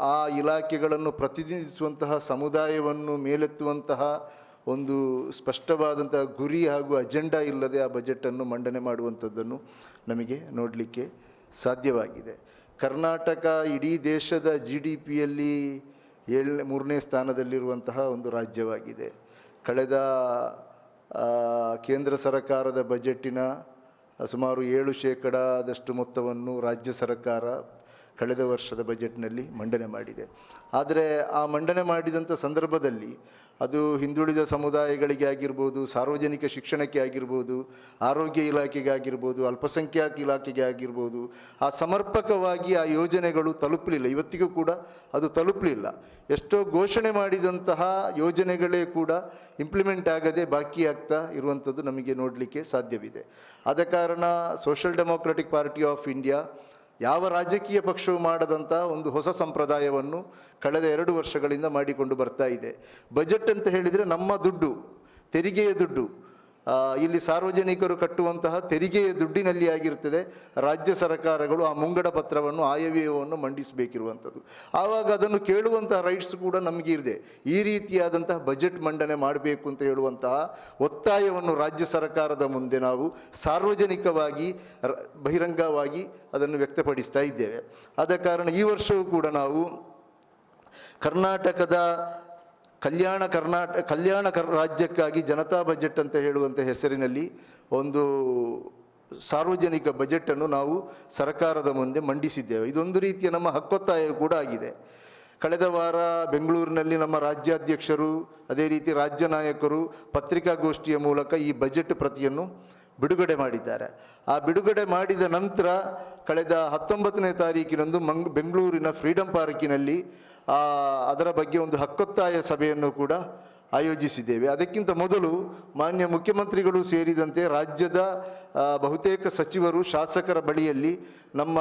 ಆ ಇಲಾಖೆಗಳನ್ನು ಪ್ರತಿನಿಧಿಸುವಂತಹ ಸಮುದಾಯವನ್ನು ಮೇಲೆತ್ತುವಂತಹ ಒಂದು ಸ್ಪಷ್ಟವಾದಂತಹ ಗುರಿ ಹಾಗೂ ಅಜೆಂಡಾ ಇಲ್ಲದೆ ಆ ಬಜೆಟನ್ನು ಮಂಡನೆ ಮಾಡುವಂಥದ್ದನ್ನು ನಮಗೆ ನೋಡಲಿಕ್ಕೆ ಸಾಧ್ಯವಾಗಿದೆ. ಕರ್ನಾಟಕ ಇಡೀ ದೇಶದ ಜಿ ಡಿ ಪಿಯಲ್ಲಿ ಏಳನೇ, ಮೂರನೇ ಸ್ಥಾನದಲ್ಲಿರುವಂತಹ ಒಂದು ರಾಜ್ಯವಾಗಿದೆ. ಕಳೆದ ಕೇಂದ್ರ ಸರ್ಕಾರದ ಬಜೆಟ್ಟಿನ ಸುಮಾರು ಏಳು ಶೇಕಡಾದಷ್ಟು ಮೊತ್ತವನ್ನು ರಾಜ್ಯ ಸರ್ಕಾರ ಕಳೆದ ವರ್ಷದ ಬಜೆಟ್ನಲ್ಲಿ ಮಂಡನೆ ಮಾಡಿದೆ. ಆದರೆ ಆ ಮಂಡನೆ ಮಾಡಿದಂಥ ಸಂದರ್ಭದಲ್ಲಿ ಅದು ಹಿಂದುಳಿದ ಸಮುದಾಯಗಳಿಗೆ ಆಗಿರ್ಬೋದು, ಸಾರ್ವಜನಿಕ ಶಿಕ್ಷಣಕ್ಕೆ ಆಗಿರ್ಬೋದು, ಆರೋಗ್ಯ ಇಲಾಖೆಗೆ ಆಗಿರ್ಬೋದು, ಅಲ್ಪಸಂಖ್ಯಾತ ಇಲಾಖೆಗೆ ಆಗಿರ್ಬೋದು, ಆ ಸಮರ್ಪಕವಾಗಿ ಆ ಯೋಜನೆಗಳು ತಲುಪಲಿಲ್ಲ. ಇವತ್ತಿಗೂ ಕೂಡ ಅದು ತಲುಪಲಿಲ್ಲ. ಎಷ್ಟೋ ಘೋಷಣೆ ಮಾಡಿದಂತಹ ಯೋಜನೆಗಳೇ ಕೂಡ ಇಂಪ್ಲಿಮೆಂಟ್ ಆಗದೆ ಬಾಕಿ ಆಗ್ತಾ ಇರುವಂಥದ್ದು ನಮಗೆ ನೋಡಲಿಕ್ಕೆ ಸಾಧ್ಯವಿದೆ. ಆದ ಕಾರಣ social democratic party of India ಯಾವ ರಾಜಕೀಯ ಪಕ್ಷವು ಮಾಡದಂಥ ಒಂದು ಹೊಸ ಸಂಪ್ರದಾಯವನ್ನು ಕಳೆದ ಎರಡು ವರ್ಷಗಳಿಂದ ಮಾಡಿಕೊಂಡು ಬರ್ತಾ ಇದೆ. ಬಜೆಟ್ ಅಂತ ಹೇಳಿದರೆ ನಮ್ಮ ದುಡ್ಡು, ತೆರಿಗೆಯ ದುಡ್ಡು ಇಲ್ಲಿ ಸಾರ್ವಜನಿಕರು ಕಟ್ಟುವಂತಹ ತೆರಿಗೆಯ ದುಡ್ಡಿನಲ್ಲಿ ಆಗಿರ್ತದೆ. ರಾಜ್ಯ ಸರ್ಕಾರಗಳು ಆ ಮುಂಗಡ ಪತ್ರವನ್ನು, ಆಯವ್ಯಯವನ್ನು ಮಂಡಿಸಬೇಕಿರುವಂಥದ್ದು. ಆವಾಗ ಅದನ್ನು ಕೇಳುವಂತಹ ರೈಟ್ಸ್ ಕೂಡ ನಮಗೆ ಈ ರೀತಿಯಾದಂತಹ ಬಜೆಟ್ ಮಂಡನೆ ಮಾಡಬೇಕು ಅಂತ ಹೇಳುವಂತಹ ಒತ್ತಾಯವನ್ನು ರಾಜ್ಯ ಸರ್ಕಾರದ ಮುಂದೆ ನಾವು ಸಾರ್ವಜನಿಕವಾಗಿ ಬಹಿರಂಗವಾಗಿ ಅದನ್ನು ವ್ಯಕ್ತಪಡಿಸ್ತಾ ಇದ್ದೇವೆ. ಆದ ಕಾರಣ ಈ ವರ್ಷವೂ ಕೂಡ ನಾವು ಕರ್ನಾಟಕದ ಕಲ್ಯಾಣ ಕರ್ನಾಟಕ ಕಲ್ಯಾಣ ಕರ್, ರಾಜ್ಯಕ್ಕಾಗಿ ಜನತಾ ಬಜೆಟ್ ಅಂತ ಹೇಳುವಂಥ ಹೆಸರಿನಲ್ಲಿ ಒಂದು ಸಾರ್ವಜನಿಕ ಬಜೆಟನ್ನು ನಾವು ಸರ್ಕಾರದ ಮುಂದೆ ಮಂಡಿಸಿದ್ದೇವೆ. ಇದೊಂದು ರೀತಿಯ ನಮ್ಮ ಹಕ್ಕೊತ್ತಾಯ ಕೂಡ ಆಗಿದೆ. ಕಳೆದ ವಾರ ಬೆಂಗಳೂರಿನಲ್ಲಿ ನಮ್ಮ ರಾಜ್ಯಾಧ್ಯಕ್ಷರು, ಅದೇ ರೀತಿ ರಾಜ್ಯ ನಾಯಕರು ಪತ್ರಿಕಾಗೋಷ್ಠಿಯ ಮೂಲಕ ಈ ಬಜೆಟ್ ಪ್ರತಿಯನ್ನು ಬಿಡುಗಡೆ ಮಾಡಿದ್ದಾರೆ. ಆ ಬಿಡುಗಡೆ ಮಾಡಿದ ನಂತರ ಕಳೆದ ಹತ್ತೊಂಬತ್ತನೇ ತಾರೀಕಿನಂದು ಮಂಗ್, ಬೆಂಗಳೂರಿನ ಫ್ರೀಡಂ ಪಾರ್ಕಿನಲ್ಲಿ ಅದರ ಬಗ್ಗೆ ಒಂದು ಹಕ್ಕೊತ್ತಾಯ ಸಭೆಯನ್ನು ಕೂಡ ಆಯೋಜಿಸಿದ್ದೇವೆ. ಅದಕ್ಕಿಂತ ಮೊದಲು ಮಾನ್ಯ ಮುಖ್ಯಮಂತ್ರಿಗಳು ಸೇರಿದಂತೆ ರಾಜ್ಯದ ಬಹುತೇಕ ಸಚಿವರು ಶಾಸಕರ ಬಳಿಯಲ್ಲಿ ನಮ್ಮ,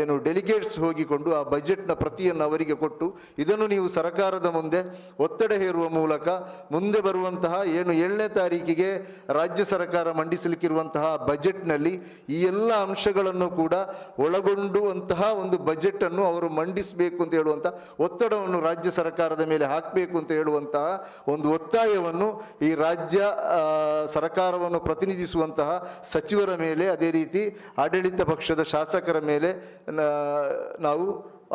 ಏನು ಡೆಲಿಗೇಟ್ಸ್ ಹೋಗಿಕೊಂಡು ಆ ಬಜೆಟ್ನ ಪ್ರತಿಯನ್ನು ಅವರಿಗೆ ಕೊಟ್ಟು ಇದನ್ನು ನೀವು ಸರ್ಕಾರದ ಮುಂದೆ ಒತ್ತಡ ಹೇರುವ ಮೂಲಕ ಮುಂದೆ ಬರುವಂತಹ ಏನು ಏಳನೇ ತಾರೀಕಿಗೆ ರಾಜ್ಯ ಸರ್ಕಾರ ಮಂಡಿಸಲಿಕ್ಕಿರುವಂತಹ ಬಜೆಟ್ನಲ್ಲಿ ಈ ಎಲ್ಲ ಅಂಶಗಳನ್ನು ಕೂಡ ಒಳಗೊಂಡುವಂತಹ ಒಂದು ಬಜೆಟನ್ನು ಅವರು ಮಂಡಿಸಬೇಕು ಅಂತ ಹೇಳುವಂಥ ಒತ್ತಡವನ್ನು ರಾಜ್ಯ ಸರ್ಕಾರದ ಮೇಲೆ ಹಾಕಬೇಕು ಅಂತ ಹೇಳುವಂತಹ ಒಂದು ಒತ್ತಾಯವನ್ನು ಈ ರಾಜ್ಯ ಸರ್ಕಾರವನ್ನು ಪ್ರತಿನಿಧಿಸುವಂತಹ ಸಚಿವರ ಮೇಲೆ, ಅದೇ ರೀತಿ ಆಡಳಿತ ಪಕ್ಷದ ಶಾಸಕರ ಮೇಲೆ ನಾವು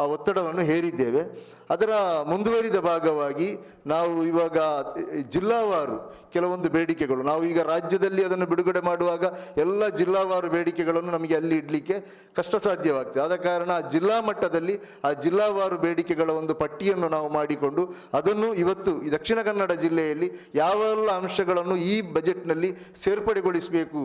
ಆ ಒತ್ತಡವನ್ನು ಹೇರಿದ್ದೇವೆ. ಅದರ ಮುಂದುವರಿದ ಭಾಗವಾಗಿ ನಾವು ಇವಾಗ ಜಿಲ್ಲಾವಾರು ಕೆಲವೊಂದು ಬೇಡಿಕೆಗಳು. ನಾವು ಈಗ ರಾಜ್ಯದಲ್ಲಿ ಅದನ್ನು ಬಿಡುಗಡೆ ಮಾಡುವಾಗ ಎಲ್ಲ ಜಿಲ್ಲಾವಾರು ಬೇಡಿಕೆಗಳನ್ನು ನಮಗೆ ಅಲ್ಲಿ ಇಡಲಿಕ್ಕೆ ಕಷ್ಟ ಸಾಧ್ಯವಾಗ್ತದೆ ಆದ ಕಾರಣ ಜಿಲ್ಲಾ ಮಟ್ಟದಲ್ಲಿ ಆ ಜಿಲ್ಲಾವಾರು ಬೇಡಿಕೆಗಳ ಒಂದು ಪಟ್ಟಿಯನ್ನು ನಾವು ಮಾಡಿಕೊಂಡು ಅದನ್ನು ಇವತ್ತು ದಕ್ಷಿಣ ಕನ್ನಡ ಜಿಲ್ಲೆಯಲ್ಲಿ ಯಾವೆಲ್ಲ ಅಂಶಗಳನ್ನು ಈ ಬಜೆಟ್ನಲ್ಲಿ ಸೇರ್ಪಡೆಗೊಳಿಸಬೇಕು,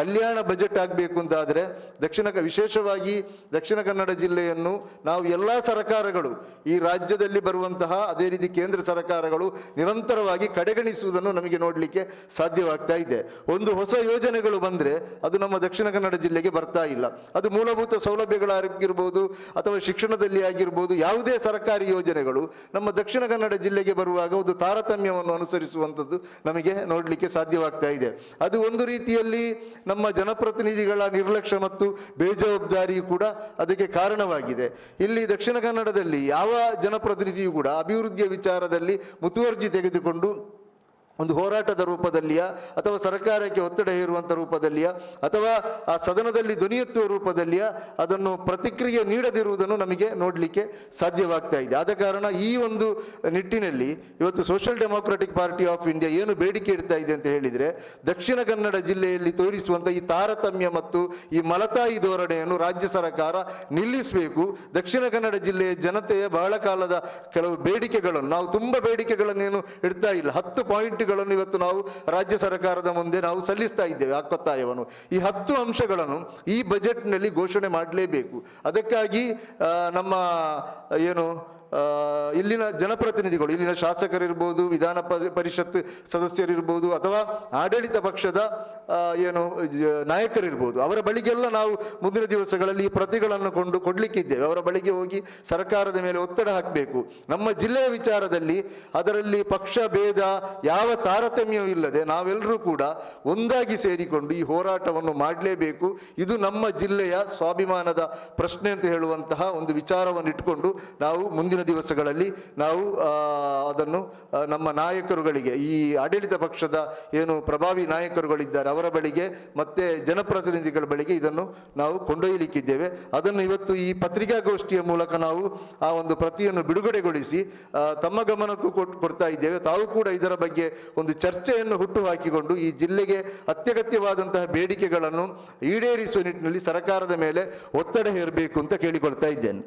ಕಲ್ಯಾಣ ಬಜೆಟ್ ಆಗಬೇಕು ಅಂತಾದರೆ ದಕ್ಷಿಣ ವಿಶೇಷವಾಗಿ ದಕ್ಷಿಣ ಕನ್ನಡ ಜಿಲ್ಲೆಯನ್ನು ನಾವು ಎಲ್ಲ ಸರ್ಕಾರಗಳು ಈ ರಾಜ್ಯದಲ್ಲಿ ಬರುವಂತಹ ಅದೇ ರೀತಿ ಕೇಂದ್ರ ಸರ್ಕಾರಗಳು ನಿರಂತರವಾಗಿ ಕಡೆಗಣಿಸುವುದನ್ನು ನಮಗೆ ನೋಡಲಿಕ್ಕೆ ಸಾಧ್ಯವಾಗ್ತಾ ಇದೆ. ಒಂದು ಹೊಸ ಯೋಜನೆಗಳು ಬಂದರೆ ಅದು ನಮ್ಮ ದಕ್ಷಿಣ ಕನ್ನಡ ಜಿಲ್ಲೆಗೆ ಬರ್ತಾ ಇಲ್ಲ. ಅದು ಮೂಲಭೂತ ಸೌಲಭ್ಯಗಳಾಗಿರ್ಬೋದು ಅಥವಾ ಶಿಕ್ಷಣದಲ್ಲಿ ಆಗಿರ್ಬೋದು ಯಾವುದೇ ಸರ್ಕಾರಿ ಯೋಜನೆಗಳು ನಮ್ಮ ದಕ್ಷಿಣ ಕನ್ನಡ ಜಿಲ್ಲೆಗೆ ಬರುವಾಗ ಒಂದು ತಾರತಮ್ಯವನ್ನು ಅನುಸರಿಸುವಂಥದ್ದು ನಮಗೆ ನೋಡಲಿಕ್ಕೆ ಸಾಧ್ಯವಾಗ್ತಾ ಇದೆ. ಅದು ಒಂದು ರೀತಿಯಲ್ಲಿ ನಮ್ಮ ಜನಪ್ರತಿನಿಧಿಗಳ ನಿರ್ಲಕ್ಷ್ಯ ಮತ್ತು ಬೇಜವಾಬ್ದಾರಿಯು ಕೂಡ ಅದಕ್ಕೆ ಕಾರಣವಾಗಿದೆ. ಇಲ್ಲಿ ದಕ್ಷಿಣ ಕನ್ನಡದಲ್ಲಿ ಯಾವ ಜನಪ್ರತಿನಿಧಿಯೂ ಕೂಡ ಅಭಿವೃದ್ಧಿಯ ವಿಚಾರದಲ್ಲಿ ಮುತುವರ್ಜಿ ತೆಗೆದುಕೊಂಡು ಒಂದು ಹೋರಾಟದ ರೂಪದಲ್ಲಿಯ, ಅಥವಾ ಸರ್ಕಾರಕ್ಕೆ ಒತ್ತಡ ಹೇರುವಂಥ ರೂಪದಲ್ಲಿಯ, ಅಥವಾ ಆ ಸದನದಲ್ಲಿ ಧ್ವನಿ ಎತ್ತುವ ರೂಪದಲ್ಲಿಯ ಅದನ್ನು ಪ್ರತಿಕ್ರಿಯೆ ನೀಡದಿರುವುದನ್ನು ನಮಗೆ ನೋಡಲಿಕ್ಕೆ ಸಾಧ್ಯವಾಗ್ತಾ ಇದೆ. ಆದ ಕಾರಣ ಈ ಒಂದು ನಿಟ್ಟಿನಲ್ಲಿ ಇವತ್ತು social democratic party of India ಏನು ಬೇಡಿಕೆ ಇಡ್ತಾ ಇದೆ ಅಂತ ಹೇಳಿದರೆ, ದಕ್ಷಿಣ ಕನ್ನಡ ಜಿಲ್ಲೆಯಲ್ಲಿ ತೋರಿಸುವಂಥ ಈ ತಾರತಮ್ಯ ಮತ್ತು ಈ ಮಲತಾಯಿ ಧೋರಣೆಯನ್ನು ರಾಜ್ಯ ಸರ್ಕಾರ ನಿಲ್ಲಿಸಬೇಕು. ದಕ್ಷಿಣ ಕನ್ನಡ ಜಿಲ್ಲೆಯ ಜನತೆಯ ಬಹಳ ಕಾಲದ ಕೆಲವು ಬೇಡಿಕೆಗಳನ್ನು, ನಾವು ತುಂಬ ಬೇಡಿಕೆಗಳನ್ನೇನು ಇಡ್ತಾ ಇಲ್ಲ. ಹತ್ತು ಪಾಯಿಂಟ್ಗಳನ್ನು ಇವತ್ತು ನಾವು ರಾಜ್ಯ ಸರ್ಕಾರದ ಮುಂದೆ ನಾವು ಸಲ್ಲಿಸ್ತಾ ಇದ್ದೇವೆ ಹಕ್ಕೊತ್ತಾಯವನ್ನು ಈ ಹತ್ತು ಅಂಶಗಳನ್ನು ಈ ಬಜೆಟ್ನಲ್ಲಿ ಘೋಷಣೆ ಮಾಡಲೇಬೇಕು. ಅದಕ್ಕಾಗಿ ನಮ್ಮ ಏನು ಇಲ್ಲಿನ ಜನಪ್ರತಿನಿಧಿಗಳು, ಇಲ್ಲಿನ ಶಾಸಕರಿರ್ಬೋದು, ವಿಧಾನ ಪರಿಷತ್ ಸದಸ್ಯರಿರ್ಬೋದು ಅಥವಾ ಆಡಳಿತ ಪಕ್ಷದ ಏನು ನಾಯಕರಿರ್ಬೋದು, ಅವರ ಬಳಿಗೆಲ್ಲ ನಾವು ಮುಂದಿನ ದಿವಸಗಳಲ್ಲಿ ಈ ಪ್ರತಿಗಳನ್ನು ಕೊಂಡು ಕೊಡಲಿಕ್ಕಿದ್ದೇವೆ. ಅವರ ಬಳಿಗೆ ಹೋಗಿ ಸರ್ಕಾರದ ಮೇಲೆ ಒತ್ತಡ ಹಾಕಬೇಕು. ನಮ್ಮ ಜಿಲ್ಲೆಯ ವಿಚಾರದಲ್ಲಿ ಅದರಲ್ಲಿ ಪಕ್ಷ ಭೇದ, ಯಾವ ತಾರತಮ್ಯವೂ ಇಲ್ಲದೆ ನಾವೆಲ್ಲರೂ ಕೂಡ ಒಂದಾಗಿ ಸೇರಿಕೊಂಡು ಈ ಹೋರಾಟವನ್ನು ಮಾಡಲೇಬೇಕು. ಇದು ನಮ್ಮ ಜಿಲ್ಲೆಯ ಸ್ವಾಭಿಮಾನದ ಪ್ರಶ್ನೆ ಅಂತ ಹೇಳುವಂತಹ ಒಂದು ವಿಚಾರವನ್ನು ಇಟ್ಟುಕೊಂಡು ನಾವು ಮುಂದಿನ ಮುಂದಿನ ದಿವಸಗಳಲ್ಲಿ ನಾವು ಅದನ್ನು ನಮ್ಮ ನಾಯಕರುಗಳಿಗೆ, ಈ ಆಡಳಿತ ಪಕ್ಷದ ಏನು ಪ್ರಭಾವಿ ನಾಯಕರುಗಳಿದ್ದಾರೆ, ಅವರ ಬಳಿಗೆ ಮತ್ತೆ ಜನಪ್ರತಿನಿಧಿಗಳ ಬಳಿಗೆ ಇದನ್ನು ನಾವು ಕೊಂಡೊಯ್ಯಲಿಕ್ಕಿದ್ದೇವೆ. ಅದನ್ನು ಇವತ್ತು ಈ ಪತ್ರಿಕಾಗೋಷ್ಠಿಯ ಮೂಲಕ ನಾವು ಆ ಒಂದು ಪ್ರತಿಯನ್ನು ಬಿಡುಗಡೆಗೊಳಿಸಿ ತಮ್ಮ ಗಮನಕ್ಕೂ ಕೊಡ್ತಾ ಇದ್ದೇವೆ. ತಾವು ಕೂಡ ಇದರ ಬಗ್ಗೆ ಒಂದು ಚರ್ಚೆಯನ್ನು ಹುಟ್ಟು ಹಾಕಿಕೊಂಡು ಈ ಜಿಲ್ಲೆಗೆ ಅತ್ಯಗತ್ಯವಾದಂತಹ ಬೇಡಿಕೆಗಳನ್ನು ಈಡೇರಿಸುವ ನಿಟ್ಟಿನಲ್ಲಿ ಸರ್ಕಾರದ ಮೇಲೆ ಒತ್ತಡ ಹೇರಬೇಕು ಅಂತ ಕೇಳಿಕೊಳ್ತಾ ಇದ್ದೇನೆ.